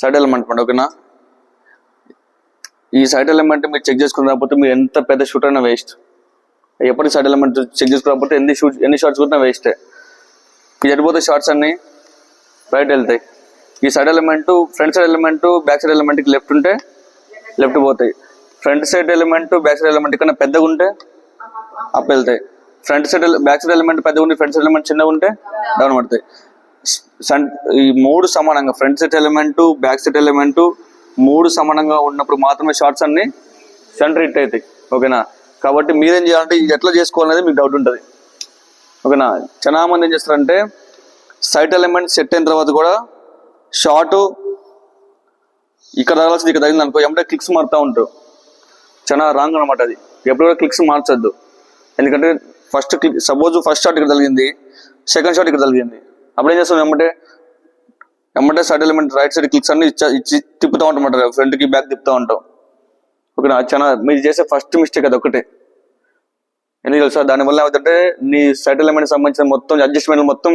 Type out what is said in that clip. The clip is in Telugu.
సైడ్ ఎలిమెంట్ అండి ఓకేనా? ఈ సైడ్ ఎలిమెంట్ మీరు చెక్ చేసుకుని రాకపోతే మీరు ఎంత పెద్ద షూట్ అయినా వేస్ట్. ఎప్పటికి సైడ్ ఎలిమెంట్ చెక్ చేసుకురాకపోతే ఎన్ని షూట్ ఎన్ని షార్ట్స్ కొట్టినా వేస్టే. ఇవి ఎడిపోతే షార్ట్స్ అన్ని రైట్ వెళ్తాయి. ఈ side element front side element back side ఎలిమెంట్కి left ఉంటే లెఫ్ట్ పోతాయి. Front side element back side element కన్నా పెద్దగా ఉంటే అప్ వెళ్తాయి. Front side back side element పెద్దగా ఉండి ఫ్రంట్ సైడ్ ఎలిమెంట్ చిన్నగా ఉంటే డౌన్ పడతాయి. సన్ ఈ మూడు సమానంగా front set element back set element మూడు సమానంగా ఉన్నప్పుడు మాత్రమే షార్ట్స్ అన్ని సెంటర్ హిట్ అవుతాయి. ఓకేనా? కాబట్టి మీరేం చేయాలంటే ఎట్లా చేసుకోవాలనేది మీకు డౌట్ ఉంటుంది. ఓకేనా? చాలా మంది ఏం చేస్తారంటే సైట్ ఎలిమెంట్ సెట్ అయిన తర్వాత కూడా షార్ట్ ఇక్కడ తగలాల్సింది ఇక్కడ తగిలింది అనుకో ఎమ్మటే క్లిక్స్ మారుతూ ఉంటారు. చాలా రాంగ్ అనమాట అది. ఎప్పుడు కూడా క్లిక్స్ మార్చొద్దు. ఎందుకంటే first click suppose first shot ఇక్కడ తగిలింది సెకండ్ షాట్ ఇక్కడ తగిలింది. అప్పుడు ఏం చేస్తాం ఎమ్మటే ఎమ్మటే side element right side clicks అన్ని ఇచ్చి తిప్పుతూ ఉంటాం ఫ్రంట్కి బ్యాక్ తిప్పుతూ ఉంటాం. ఓకేనా? చాలా మీరు చేసే ఫస్ట్ మిస్టేక్ అది ఒకటే ఎందుకు తెలుసా? దానివల్ల ఏమవుతుందంటే నీ సైడ్ ఎలిమెంట్ సంబంధించిన మొత్తం అడ్జస్ట్మెంట్ మొత్తం